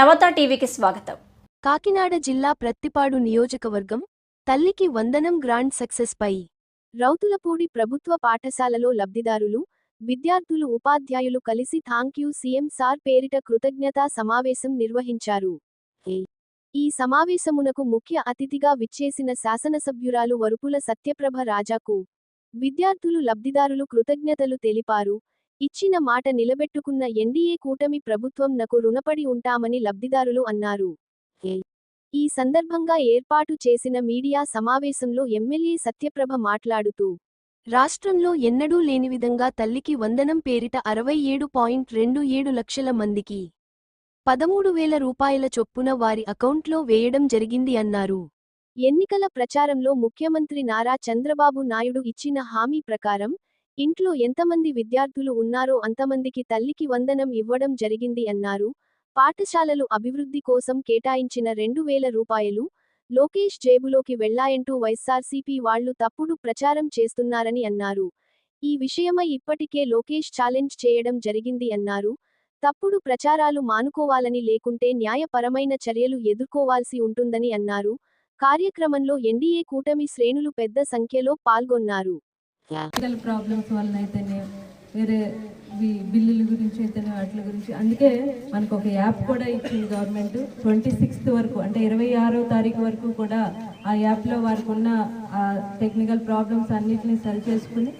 నవత టీవీకి స్వాగతం. కాకినాడ జిల్లా ప్రత్తిపాడు నియోజకవర్గం తల్లికి వందనం గ్రాండ్ సక్సెస్ పై రౌతులపూడి ప్రభుత్వ పాఠశాలలో లబ్ధిదారులు విద్యార్థులు ఉపాధ్యాయులు కలిసి థాంక్యూ సీఎం సార్ పేరిట కృతజ్ఞతా సమావేశం నిర్వహించారు. ఈ సమావేశమునకు ముఖ్య అతిథిగా విచ్చేసిన శాసనసభ్యురాలు వరుపుల సత్యప్రభ రాజాకు విద్యార్థులు లబ్ధిదారులు కృతజ్ఞతలు తెలిపారు. ఇచ్చిన మాట నిలబెట్టుకున్న ఎన్డీఏ కూటమి ప్రభుత్వం నకు రుణపడి ఉంటామని లబ్ధిదారులు అన్నారు. ఈ సందర్భంగా ఏర్పాటు చేసిన మీడియా సమావేశంలో ఎమ్మెల్యే సత్యప్రభ మాట్లాడుతూ రాష్ట్రంలో ఎన్నడూ లేని విధంగా తల్లికి వందనం పేరిట అరవై ఏడు పాయింట్ రెండు ఏడు లక్షల మందికి పదమూడు వేల రూపాయల చొప్పున వారి అకౌంట్లో వేయడం జరిగింది అన్నారు. ఎన్నికల ప్రచారంలో ముఖ్యమంత్రి నారా చంద్రబాబు నాయుడు ఇచ్చిన హామీ ప్రకారం ఇంట్లో ఎంతమంది విద్యార్థులు ఉన్నారో అంతమందికి తల్లికి వందనం ఇవ్వడం జరిగింది అన్నారు. పాఠశాలలు అభివృద్ధి కోసం కేటాయించిన రెండు వేల రూపాయలు లోకేష్ జేబులోకి వెళ్ళాయంటూ వైఎస్ఆర్సీపీ వాళ్ళు తప్పుడు ప్రచారం చేస్తున్నారని అన్నారు. ఈ విషయమై ఇప్పటికే లోకేష్ ఛాలెంజ్ చేయడం జరిగింది అన్నారు. తప్పుడు ప్రచారాలు మానుకోవాలని లేకుంటే న్యాయపరమైన చర్యలు ఎదుర్కోవాల్సి ఉంటుందని అన్నారు. కార్యక్రమంలో ఎన్డీఏ కూటమి శ్రేణులు పెద్ద సంఖ్యలో పాల్గొన్నారు. టెక్నికల్ ప్రాబ్లమ్స్ వలన అయితేనే వేరే బిల్లుల గురించి అయితేనే వాటి గురించి. అందుకే మనకు ఒక యాప్ కూడా ఇచ్చింది గవర్నమెంట్. ట్వంటీ సిక్స్త్ వరకు అంటే ఇరవై ఆరో తారీఖు వరకు కూడా ఆ యాప్లో వారికి ఉన్న ఆ టెక్నికల్ ప్రాబ్లమ్స్ అన్నిటిని సరి చేసుకుని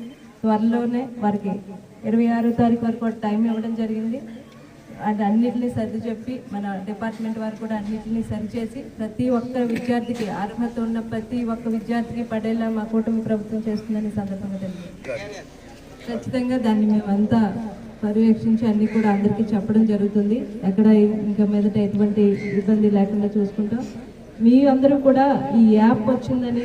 త్వరలోనే వారికి ఇరవై ఆరో తారీఖు వరకు టైం ఇవ్వడం జరిగింది. అండ్ అన్నింటినీ సర్ది చెప్పి మన డిపార్ట్మెంట్ వారు కూడా అన్నింటినీ సరిచేసి ప్రతి ఒక్క విద్యార్థికి అర్హత ఉన్న ప్రతి ఒక్క విద్యార్థికి పడేలా మా కూటమి ప్రభుత్వం చేస్తుందని సందర్భంగా తెలియదు ఖచ్చితంగా దాన్ని మేమంతా పర్యవేక్షించి అన్ని కూడా అందరికీ చెప్పడం జరుగుతుంది. ఎక్కడ ఇంకా మీదట ఎటువంటి ఇబ్బంది లేకుండా చూసుకుంటాం. మీ అందరూ కూడా ఈ యాప్ వచ్చిందని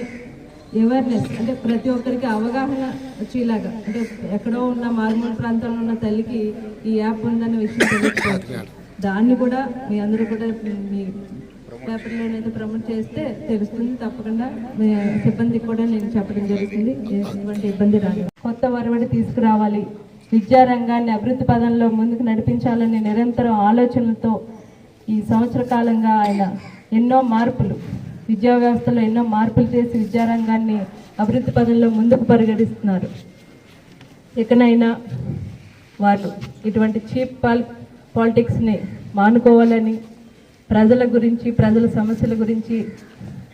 అవేర్నెస్ అంటే ప్రతి ఒక్కరికి అవగాహన వచ్చేలాగా. అంటే ఎక్కడో ఉన్న మారుమూల ప్రాంతంలో ఉన్న తల్లికి ఈ యాప్ ఉందన్న విషయం తెలుసుకోవచ్చు దాన్ని కూడా మీ అందరూ కూడా మీ పేపర్లోనైతే ప్రమోట్ చేస్తే తెలుస్తుంది. తప్పకుండా మీ సిబ్బందికి కూడా నేను చెప్పడం జరుగుతుంది. ఎటువంటి ఇబ్బంది రాదు. కొత్త వరవడి తీసుకురావాలి. విద్యారంగాన్ని అభివృద్ధి పదంలో ముందుకు నడిపించాలని నిరంతరం ఆలోచనలతో ఈ సంవత్సర కాలంగా ఆయన ఎన్నో మార్పులు విద్యా వ్యవస్థలో ఎన్నో మార్పులు చేసి విద్యారంగాన్ని అభివృద్ధి పదంలో ముందుకు పరిగణిస్తున్నారు. ఇకనైనా వారు ఇటువంటి చీప్ పాల్ పాలిటిక్స్ని మానుకోవాలని ప్రజల గురించి ప్రజల సమస్యల గురించి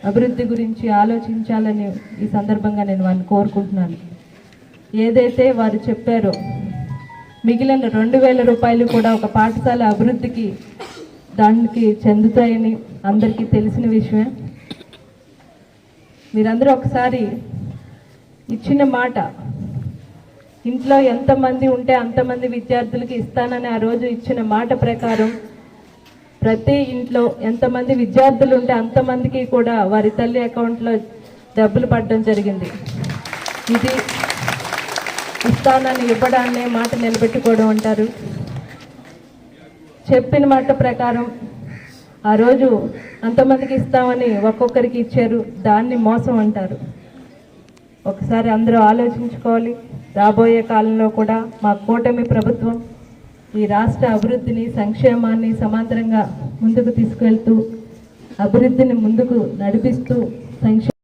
అభివృద్ధి గురించి ఆలోచించాలని ఈ సందర్భంగా నేను వారిని కోరుకుంటున్నాను. ఏదైతే వారు చెప్పారో మిగిలిన రెండు వేల రూపాయలు కూడా ఒక పాఠశాల అభివృద్ధికి దానికి చెందుతాయని అందరికీ తెలిసిన విషయమే. మీరందరూ ఒకసారి ఇచ్చిన మాట ఇంట్లో ఎంతమంది ఉంటే అంతమంది విద్యార్థులకి ఇస్తానని ఆ రోజు ఇచ్చిన మాట ప్రకారం ప్రతి ఇంట్లో ఎంతమంది విద్యార్థులు ఉంటే అంతమందికి కూడా వారి తల్లి అకౌంట్లో డబ్బులు పడడం జరిగింది. ఇది ఇస్తానని ఇవ్వడాన్నే మాట నిలబెట్టుకోవడం అంటారు. చెప్పిన మాట ప్రకారం ఆ రోజు అంతమందికి ఇస్తామని ఒక్కొక్కరికి ఇచ్చారు దాన్ని మోసం అంటారు. ఒకసారి అందరూ ఆలోచించుకోవాలి. రాబోయే కాలంలో కూడా మా కూటమి ప్రభుత్వం ఈ రాష్ట్ర అభివృద్ధిని సంక్షేమాన్ని సమాంతరంగా ముందుకు తీసుకెళ్తూ అభివృద్ధిని ముందుకు నడిపిస్తూ సంక్షేమ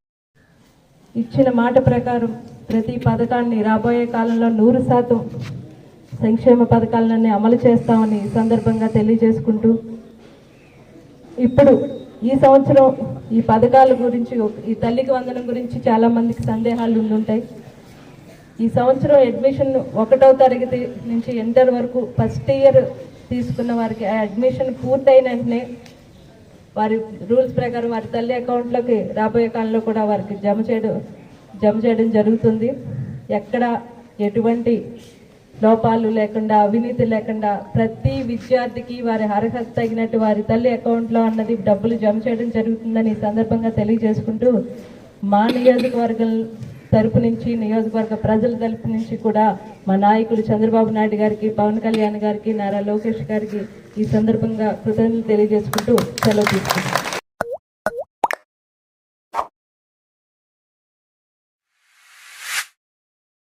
ఇచ్చిన మాట ప్రకారం ప్రతి పథకాన్ని రాబోయే కాలంలో నూరు శాతం సంక్షేమ పథకాలన్నీ అమలు చేస్తామని ఈ సందర్భంగా తెలియజేసుకుంటూ ఇప్పుడు ఈ సంవత్సరం ఈ పథకాల గురించి ఈ తల్లికి వందనం గురించి చాలా మందికి సందేహాలు ఉండుంటాయి. ఈ సంవత్సరం అడ్మిషన్ ఒకటో తరగతి నుంచి ఇంటర్ వరకు ఫస్ట్ ఇయర్ తీసుకున్న వారికి ఆ అడ్మిషన్ పూర్తయిన వెంటనే వారి రూల్స్ ప్రకారం వారి తల్లి అకౌంట్లోకి రాబోయే కాలంలో కూడా వారికి జమ చేయడం జమ చేయడం జరుగుతుంది. ఎక్కడ ఎటువంటి లోపాలు లేకుండా అవినీతి లేకుండా ప్రతి విద్యార్థికి వారి అర్హత తగినట్టు వారి తల్లి అకౌంట్లో అన్నది డబ్బులు జమ చేయడం జరుగుతుందని ఈ సందర్భంగా తెలియజేసుకుంటూ మా నియోజకవర్గం తరపు నుంచి నియోజకవర్గ ప్రజల తరపు నుంచి కూడా మా నాయకులు చంద్రబాబు నాయుడు గారికి పవన్ కళ్యాణ్ గారికి నారా లోకేష్ గారికి ఈ సందర్భంగా కృతజ్ఞతలు తెలియజేసుకుంటూ సెలవు తీసుకుంటాం